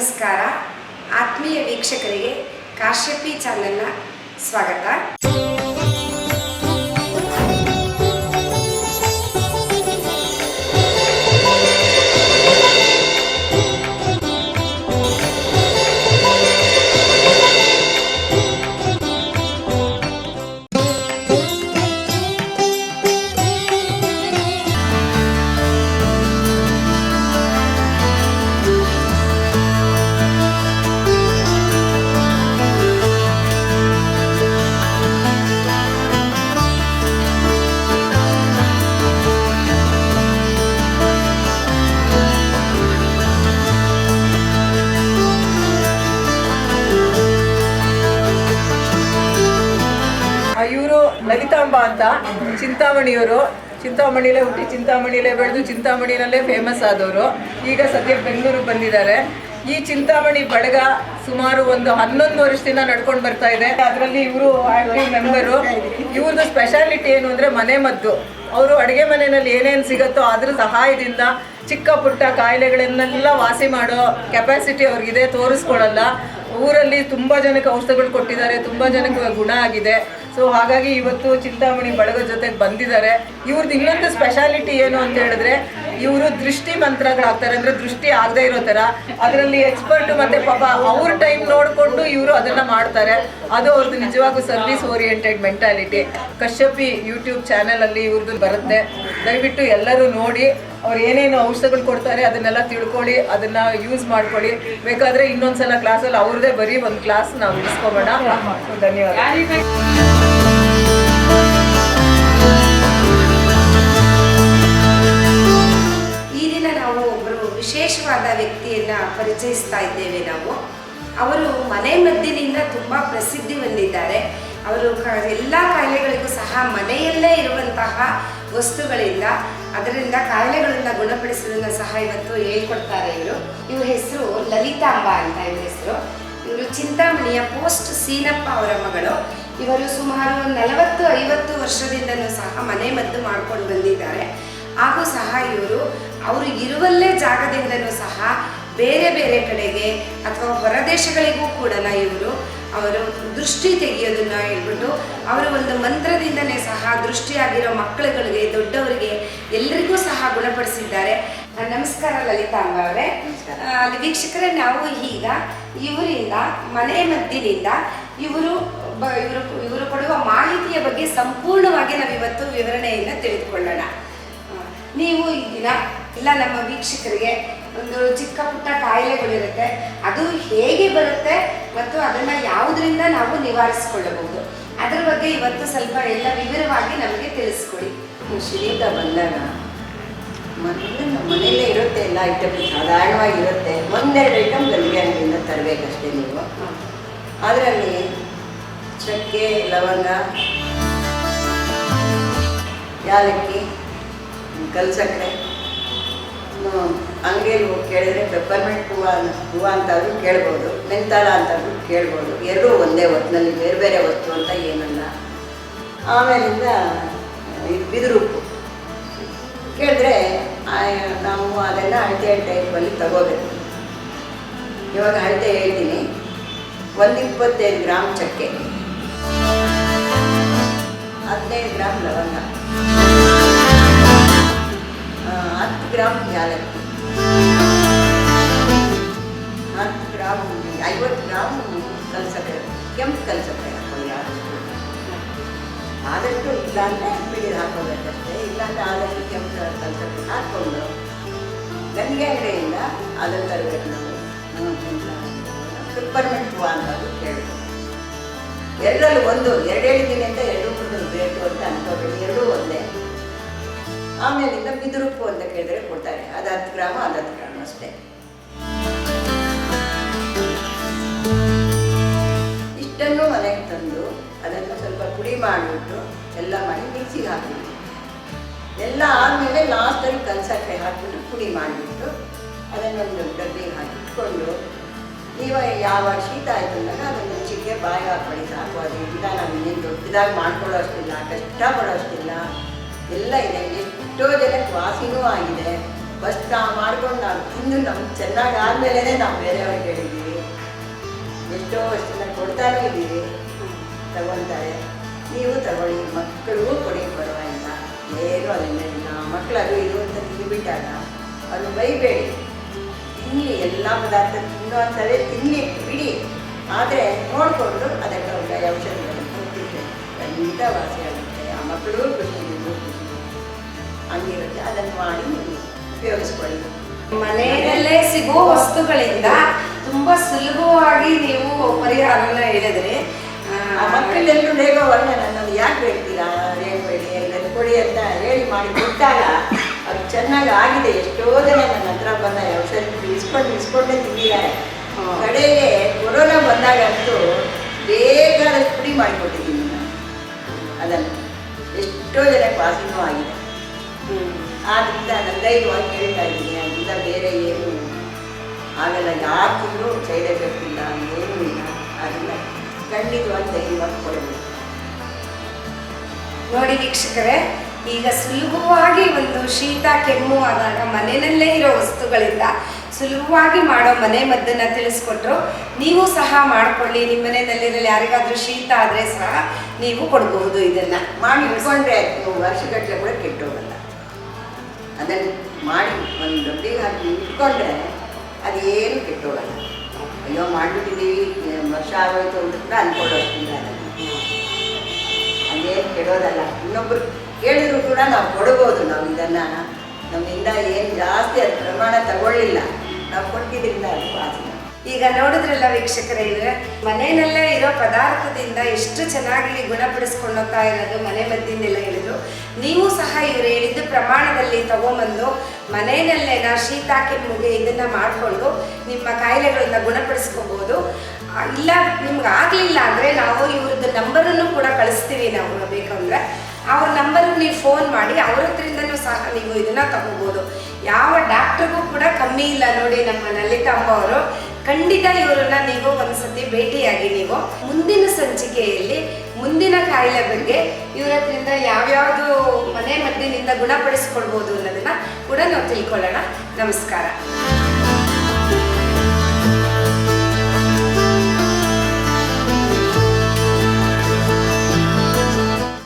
ನಮಸ್ಕಾರ. ಆತ್ಮೀಯ ವೀಕ್ಷಕರಿಗೆ ಕಾಶ್ಯಪಿ ಚಾನೆಲ್ನ ಸ್ವಾಗತ. ಅಂತ ಚಿಂತಾಮಣಿಯವರು. ಚಿಂತಾಮಣಿಲೇ ಹುಟ್ಟಿ ಚಿಂತಾಮಣಿಲೇ ಬೆಳೆದು ಚಿಂತಾಮಣಿನಲ್ಲೇ ಫೇಮಸ್ ಆದವರು. ಈಗ ಸದ್ಯ ಬೆಂಗಳೂರಿಗೆ ಬಂದಿದ್ದಾರೆ. ಈ ಚಿಂತಾಮಣಿ ಬಳಗ ಸುಮಾರು ಒಂದು ಹನ್ನೊಂದು ವರ್ಷದಿಂದ ನಡ್ಕೊಂಡು ಬರ್ತಾ ಇದೆ. ಅದರಲ್ಲಿ ಇವರು ಆಕ್ಟಿವ್ ಮೆಂಬರು ಇವ್ರದ್ದು ಸ್ಪೆಷಾಲಿಟಿ ಏನು ಅಂದರೆ ಮನೆ ಮದ್ದು. ಅವರು ಅಡುಗೆ ಮನೆಯಲ್ಲಿ ಏನೇನು ಸಿಗುತ್ತೋ ಅದ್ರ ಸಹಾಯದಿಂದ ಚಿಕ್ಕ ಪುಟ್ಟ ಕಾಯಿಲೆಗಳನ್ನೆಲ್ಲ ವಾಸಿ ಮಾಡೋ ಕೆಪಾಸಿಟಿ ಅವ್ರಿಗಿದೆ ತೋರಿಸ್ಕೊಳ್ಳಲ್ಲ ಊರಲ್ಲಿ ತುಂಬ ಜನಕ್ಕೆ ಔಷಧಗಳು ಕೊಟ್ಟಿದ್ದಾರೆ, ತುಂಬ ಜನಕ್ಕೆ ಗುಣ ಆಗಿದೆ. ಸೊ ಹಾಗಾಗಿ ಇವತ್ತು ಚಿಂತಾಮಣಿ ಬಳಗ ಜೊತೆಗೆ ಬಂದಿದ್ದಾರೆ. ಇವ್ರದ್ದು ಇನ್ನೊಂದು ಸ್ಪೆಷಾಲಿಟಿ ಏನು ಅಂತ ಹೇಳಿದ್ರೆ, ಇವರು ದೃಷ್ಟಿ ಮಂತ್ರಗಳಾಗ್ತಾರೆ. ಅಂದ್ರೆ ದೃಷ್ಟಿ ಆಗದೆ ಇರೋ ಥರ. ಅದರಲ್ಲಿ ಎಕ್ಸ್ಪರ್ಟ್ ಮತ್ತೆ ಪಾಪ ಅವ್ರ ಟೈಮ್ ನೋಡಿಕೊಂಡು ಇವರು ಅದನ್ನ ಮಾಡ್ತಾರೆ. ಅದು ಅವ್ರದ್ದು ನಿಜವಾಗೂ service oriented mentality Kashyapi YouTube ಚಾನೆಲಲ್ಲಿ ಇವ್ರದ್ದು ಬರುತ್ತೆ. ದಯವಿಟ್ಟು ಎಲ್ಲರೂ ನೋಡಿ, ಅವ್ರು ಏನೇನು ಔಷಧಗಳು ಕೊಡ್ತಾರೆ ಅದನ್ನೆಲ್ಲ ತಿಳ್ಕೊಳ್ಳಿ, ಅದನ್ನ ಯೂಸ್ ಮಾಡ್ಕೊಳ್ಳಿ. ಬೇಕಾದ್ರೆ ಇನ್ನೊಂದ್ಸಲ ಕ್ಲಾಸಲ್ಲಿ ಅವ್ರದೇ ಬರೀ ಒಂದು ಕ್ಲಾಸ್ ನಾವು ಇಸ್ಕೋಬೋಣ ಧನ್ಯವಾದ. ವ್ಯಕ್ತಿಯನ್ನ ಪರಿಚಯಿಸ್ತಾ ಇದ್ದೇವೆ ನಾವು. ಅವರು ಮನೆ ಮದ್ದಿನಿಂದ ತುಂಬ ಪ್ರಸಿದ್ಧಿ ಹೊಂದಿದ್ದಾರೆ. ಅವರು ಎಲ್ಲ ಕಾಯಿಲೆಗಳಿಗೂ ಸಹ ಮನೆಯಲ್ಲೇ ಇರುವಂತಹ ವಸ್ತುಗಳಿಂದ ಅದರಿಂದ ಕಾಯಿಲೆಗಳನ್ನ ಗುಣಪಡಿಸೋದನ್ನ ಸಹ ಇವತ್ತು ಹೇಳ್ಕೊಡ್ತಾರೆ ಇವರು. ಇವ್ರ ಹೆಸರು ಲಲಿತಾಂಬ ಅಂತ ಇವ್ರ ಹೆಸರು. ಇವರು ಚಿಂತಾಮಣಿಯ ಪೋಸ್ಟ್ ಸೀನಪ್ಪ ಅವರ ಮಗಳು. ಇವರು ಸುಮಾರು ನಲವತ್ತು ಐವತ್ತು ವರ್ಷದಿಂದಲೂ ಸಹ ಮನೆ ಮದ್ದು ಮಾಡ್ಕೊಂಡು ಬಂದಿದ್ದಾರೆ. ಹಾಗೂ ಸಹ ಇವರು ಅವರು ಇರುವಲ್ಲೇ ಜಾಗದಿಂದಲೂ ಸಹ ಬೇರೆ ಬೇರೆ ಕಡೆಗೆ ಅಥವಾ ಹೊರದೇಶಗಳಿಗೂ ಕೂಡ ಇವರು. ಅವರು ದೃಷ್ಟಿ ತೆಗೆಯೋದನ್ನ ಹೇಳ್ಬಿಟ್ಟು ಅವರು ಒಂದು ಮಂತ್ರದಿಂದನೇ ಸಹ ದೃಷ್ಟಿಯಾಗಿರೋ ಮಕ್ಕಳುಗಳಿಗೆ, ದೊಡ್ಡವರಿಗೆ ಎಲ್ಲರಿಗೂ ಸಹ ಗುಣಪಡಿಸಿದ್ದಾರೆ. ನಮಸ್ಕಾರ ಲಲಿತಾಂಬ ಅವರೇ. ಅಲ್ಲಿ ವೀಕ್ಷಕರೇ, ನಾವು ಈಗ ಇವರಿಂದ, ಮನೆ ಮದ್ದಿನಿಂದ ಇವರು ಇವರು ಇವರು ಕೊಡುವ ಮಾಹಿತಿಯ ಬಗ್ಗೆ ಸಂಪೂರ್ಣವಾಗಿ ನಾವಿವತ್ತು ವಿವರಣೆಯನ್ನು ತಿಳಿದುಕೊಳ್ಳೋಣ. ನೀವು ಈ ದಿನ ಇಲ್ಲ ನಮ್ಮ ವೀಕ್ಷಕರಿಗೆ ಒಂದು ಚಿಕ್ಕ ಪುಟ್ಟ ಕಾಯಿಲೆಗಳಿರುತ್ತೆ. ಅದು ಹೇಗೆ ಬರುತ್ತೆ ಮತ್ತು ಅದನ್ನು ಯಾವುದರಿಂದ ನಾವು ನಿವಾರಿಸಿಕೊಳ್ಳಬಹುದು? ಅದರ ಬಗ್ಗೆ ಇವತ್ತು ಸ್ವಲ್ಪ ಎಲ್ಲ ವಿವರವಾಗಿ ನಮಗೆ ತಿಳಿಸ್ಕೊಡಿ. ಶೀತ ಬಂದಾಗ ಮೊದಲು ನಮ್ಮ ಮನೆಯಲ್ಲೇ ಇರುತ್ತೆ ಎಲ್ಲ ಐಟಮ್ ಸಾಧಾರಣವಾಗಿರುತ್ತೆ ಒಂದೆರಡು ಐಟಮ್ ಅಂಗಡಿಯಿಂದ ತರಬೇಕಷ್ಟೇ ನೀವು. ಅದರಲ್ಲಿ ಚಕ್ಕೆ, ಲವಂಗ, ಯಾಲಕ್ಕಿ ಕಲ್ಸಕ್ಕರೆ ಅಂಗಡಿಯಲ್ಲಿ ಹೋಗಿ ಕೇಳಿದರೆ ಪೆಪ್ಪರ್ಮೆಂಟ್ ಹೂವು ಹೂವು ಅಂತಾದರೂ ಕೇಳ್ಬೋದು ಮೆಂತಾಳ ಅಂತಾದರೂ ಕೇಳ್ಬೋದು. ಎರಡೂ ಒಂದೇ ಹೊತ್ತಿನಲ್ಲಿ ಬೇರೆ ಬೇರೆ ವಸ್ತು ಅಂತ ಏನಲ್ಲ. ಆಮೇಲಿಂದ ಇದು ಬಿದಿರುಪ್ಪು ಕೇಳಿದ್ರೆ ನಾವು ಅದೆಲ್ಲ ಅಳತೆ ಟೈಪಲ್ಲಿ ತಗೋಬೇಕು. ಇವಾಗ ಅಳತೆ ಹೇಳ್ತೀನಿ. ಒಂದು ಇಪ್ಪತ್ತೈದು ಗ್ರಾಮ್ ಚಕ್ಕೆ. ಹದಿನೈದು ಗ್ರಾಮ್ ಲವಂಗ. ಗ್ರಾಮ್ ಯಾಲಕ್ಕಿ ನಾಲ್ಕು ಗ್ರಾಮ್ ಐವತ್ತು ಗ್ರಾಮ್ ಕಲ್ಸಕ್ಕರೆ ಕೆಂಪು ಹಾಕೊಳ್ಳಿ ಆದಷ್ಟು. ಆದಷ್ಟು ಇಲ್ಲ ಅಂದರೆ ಬಿಳಿ ಹಾಕೋಬೇಕಷ್ಟೇ ಇಲ್ಲಾಂದ್ರೆ ಆದಷ್ಟು ಕೆಂಪು ಕಲ್ಸಕ್ಕರೆ ಹಾಕ್ಕೊಂಡು ನನಗೆ ಎಡೆಯಿಂದ ಅದನ್ನು ತರಬೇಕು ನಾವು. ಪೆಪ್ಪರ್ಮೆಂಟ್ ಹೂವು ಅಂತ ಕೇಳಬೇಕು ಎರಡರಲ್ಲಿ ಒಂದು ಎರಡು ದಿನ ಅಂತ ಎರಡು ಬೇಕು ಅಂತ ಅನ್ಕೋಬೇಡಿ. ಎರಡೂ ಒಂದೇ. ಆಮೇಲಿಂದ ಬಿದಿರುಪ್ಪು ಅಂತ ಕೇಳಿದ್ರೆ ಕೊಡ್ತಾರೆ. ಅದು ಹತ್ತು ಗ್ರಾಮ, ಅದು ಹತ್ತು ಗ್ರಾಮ ಅಷ್ಟೇ. ಇಷ್ಟನ್ನು ಮನೆಗೆ ತಂದು ಅದನ್ನು ಸ್ವಲ್ಪ ಪುಡಿ ಮಾಡಿಬಿಟ್ಟು ಎಲ್ಲ ಮಾಡಿ ಮಿಕ್ಸಿಗೆ ಹಾಕಿಬಿಟ್ಟು, ಎಲ್ಲ ಆದಮೇಲೆ ಲಾಸ್ಟಲ್ಲಿ ಕಲ್ಸಕ್ಕೆ ಹಾಕಿಬಿಟ್ಟು ಪುಡಿ ಮಾಡಿಬಿಟ್ಟು ಅದನ್ನೊಂದು ಡಬ್ಬಿಗೆ ಹಾಕಿಟ್ಕೊಂಡು, ನೀವು ಯಾವ ಶೀತ ಆಯಿತು ಅಂದಾಗ ಅದನ್ನು ಚಿಕ್ಕೆ ಬಾಯಿ ಹಾಕೊಳ್ಳಿ, ಸಾಕು, ಅದು ಇಲ್ಲ ನಾವು ಇನ್ನೇನು ದೊಡ್ಡದಾಗಿ ಮಾಡ್ಕೊಳ್ಳೋ ಅಷ್ಟಿಲ್ಲ, ಕಷ್ಟಪಡೋ ಅಷ್ಟಿಲ್ಲ, ಎಲ್ಲ ಇದೆ. ಎಷ್ಟೋ ಜನಕ್ಕೆ ವಾಸಿನೂ ಆಗಿದೆ. ಫಸ್ಟ್ ನಾವು ಮಾಡ್ಕೊಂಡು ನಾವು ತಿಂದು ನಮ್ಗೆ ಚೆನ್ನಾಗಿ ಆದಮೇಲೆ ನಾವು ಬೇರೆಯವ್ರಿಗೆ ಹೇಳಿದ್ದೀವಿ ಎಷ್ಟೋ ವರ್ಷದಿಂದ ಕೊಡ್ತಾನೂ ಇದ್ದೀವಿ. ತಗೊಳ್ತಾರೆ. ನೀವು ತಗೊಳ್ಳಿ ಮಕ್ಕಳಿಗೂ ಕೊಡಿ ಪರವಾಗಿಲ್ಲ. ಏನು ಅದನ್ನ ಇಲ್ಲ. ಮಕ್ಕಳು ಅದು ಇದು ಅಂತ ತಿಂದುಬಿಟ್ಟಾಗ ಅದು ಬೈಬೇಡಿ. ತಿನ್ನಿ, ಎಲ್ಲ ಪದಾರ್ಥ ತಿನ್ನುವಂಥವೇ ತಿನ್ನಿ, ಬಿಡಿ. ಆದರೆ ನೋಡಿಕೊಂಡು ಅದಕ್ಕೆ ಅವ್ರಿಗೆ ಔಷಧಿಗಳನ್ನು ಕೊಟ್ಟಿದ್ದೆ ಖಂಡಿತ ವಾಸಿಯಾಗುತ್ತೆ. ಆ ಮಕ್ಕಳು ಖುಷಿ. ಹಂಗಿರುತ್ತೆ ಅದನ್ನು ಮಾಡಿ ಉಪಯೋಗಿಸ್ಕೊಳ್ಳಿ. ಮನೆಯಲ್ಲೇ ಸಿಗೋ ವಸ್ತುಗಳಿಂದ ತುಂಬಾ ಸುಲಭವಾಗಿ ನೀವು ಪರಿಹಾರನ ಹೇಳಿದ್ರಿ. ಆ, ಮಕ್ಕಳೆಲ್ಲರೂ ಬೇಗ ವರ್ಣ ನನ್ನನ್ನು ಯಾಕೆ ಹೇಳ್ತೀರಾ ಹೇಳ್ಬೇಡಿ ಇದನ್ನು ಕೊಡಿ ಅಂತ ಹೇಳಿ ಮಾಡಿ ಕೊಟ್ಟಾಗ ಅದು ಚೆನ್ನಾಗಿ ಆಗಿದೆ. ಎಷ್ಟೋ ಜನ ನನ್ನ ಹತ್ರ ಬಂದ ಔಷಧಿ ಇಸ್ಕೊಂಡು ಇಸ್ಕೊಂಡೇ ತಿಂದಿದ್ದಾರೆ. ಕಡೆಗೆ ಕೊರೋನಾ ಬಂದಾಗಂತೂ ಬೇಗ ಪುಡಿ ಮಾಡಿಕೊಟ್ಟಿದ್ದೀನಿ ನಾನು. ಅದನ್ನು. ಎಷ್ಟೋ ಜನ ವಾಸಿನೂ ಆಗಿದೆ. ಆದ್ದರಿಂದ ಧೈರ್ಯವಾಗಿ ಹೇಳ್ತಾ ಇದ್ದೀನಿ. ಅದರಿಂದ ಬೇರೆ ಏನು ಆಗಲ್ಲ ಯಾಕಿದ್ರೂ ಸೈಡ್ ಎಫೆಕ್ಟ್ ಇಲ್ಲ. ಏನೂ ಇಲ್ಲ ಅದರಿಂದ ಖಂಡಿತವಾಗಿ ಧೈರ್ಯವಾಗಿ ಕೊಡಬೇಕು. ನೋಡಿ ವೀಕ್ಷಕರೇ ಈಗ ಸುಲಭವಾಗಿ ಒಂದು ಶೀತ ಕೆಮ್ಮು ಆದಾಗ ಮನೆಯಲ್ಲೇ ಇರೋ ವಸ್ತುಗಳಿಂದ ಸುಲಭವಾಗಿ ಮಾಡೋ ಮನೆ ಮದ್ದನ್ನು ತಿಳಿಸ್ಕೊಟ್ರು. ನೀವು ಸಹ ಮಾಡಿಕೊಳ್ಳಿ. ನಿಮ್ಮ ಮನೆಯಲ್ಲಿರಲಿ ಯಾರಿಗಾದರೂ ಶೀತ ಆದರೆ ಸಹ ನೀವು ಕೊಡಬಹುದು ಇದನ್ನು. ಮಾಡಿ ಇಟ್ಕೊಂಡ್ರೆ ವರ್ಷಗಟ್ಟಲೆ ಕೂಡ ಕೆಟ್ಟೋಗಲ್ಲ. ಅದನ್ನು ಮಾಡಿ ಒಂದು ಡಬ್ಬಿಗೆ ಹಾಕಿ ಇಟ್ಕೊಂಡ್ರೆ ಅದೇನು ಕೆಟ್ಟೋಗಲ್ಲ. ಅಯ್ಯೋ, ಮಾಡಿಬಿಟ್ಟಿದ್ದೀವಿ ವರ್ಷ ಆಗೋಯ್ತು ಅಂತ ಅನ್ಕೊಳ್ಳೋಷ್ಟಿಲ್ಲ ಅದೇನು ಕೆಡೋದಲ್ಲ ಇನ್ನೊಬ್ರು ಕೇಳಿದ್ರು ಕೂಡ ನಾವು ಕೊಡ್ಬೋದು, ನಾವು ಇದನ್ನು. ನಮ್ಮಿಂದ ಏನು ಜಾಸ್ತಿ ಅದು ಪ್ರಮಾಣ ತಗೊಳ್ಳಿಲ್ಲ. ನಾವು ಕೊಟ್ಟಿದ್ದರಿಂದ ಅದು ವಾಸಿ ಈಗ ನೋಡಿದ್ರಲ್ಲ ವೀಕ್ಷಕರೇ ಮನೆಯಲ್ಲೇ ಇರೋ ಪದಾರ್ಥದಿಂದ ಎಷ್ಟು ಚೆನ್ನಾಗಿ ಗುಣಪಡಿಸ್ಕೊಂಡೋಗ್ತಾ ಇರೋದು ಮನೆ ಮದ್ದಿಂದೆಲ್ಲ ಹೇಳಿದ್ರು. ನೀವು ಸಹ ಇವ್ರು ಹೇಳಿದ್ದು ತಗೊಂಬಂದು ಮನೆಯಲ್ಲೇ ನಾ ಶೀತ ಕೆಮ್ಮುಗೆ ಇದನ್ನ ಮಾಡಿಕೊಂಡು ನಿಮ್ಮ ಕಾಯಿಲೆಗಳನ್ನ ಗುಣಪಡಿಸ್ಕೋಬೋದು. ಇಲ್ಲ, ನಿಮ್ಗೆ ಆಗಲಿಲ್ಲ ಅಂದರೆ ನಾವು ಇವ್ರದ್ದು ನಂಬರನ್ನು ಕೂಡ ಕಳಿಸ್ತೀವಿ ನಾವು ಬೇಕಂದ್ರೆ ಅವ್ರ. ನಂಬರ್ಗೆ ನೀವು ಫೋನ್ ಮಾಡಿ, ಅವ್ರ ಹತ್ರಿಂದನೂ ಸಹ ನೀವು ಇದನ್ನ ತಗೋಬೋದು. ಯಾವ ಡಾಕ್ಟ್ರಿಗೂ ಕೂಡ ಕಮ್ಮಿ ಇಲ್ಲ ನೋಡಿ ನಮ್ಮ ಲಲಿತಾಂಬ ಅವರು. ಖಂಡಿತ ಇವರನ್ನ ನೀವು ಒಂದ್ಸತಿ ಭೇಟಿಯಾಗಿ ನೀವು. ಮುಂದಿನ ಸಂಚಿಕೆಯಲ್ಲಿ ಮುಂದಿನ ಕಾಯಿಲೆ ಬಗ್ಗೆ ಇವರ ಹತ್ರಿಂದ ಯಾವ್ಯಾವುದು ಮನೆ ಮದ್ದಿನಿಂದ ಗುಣಪಡಿಸ್ಕೊಳ್ಬೋದು ಅನ್ನೋದನ್ನ ಕೂಡ ನಾವು ತಿಳ್ಕೊಳ್ಳೋಣ. ನಮಸ್ಕಾರ.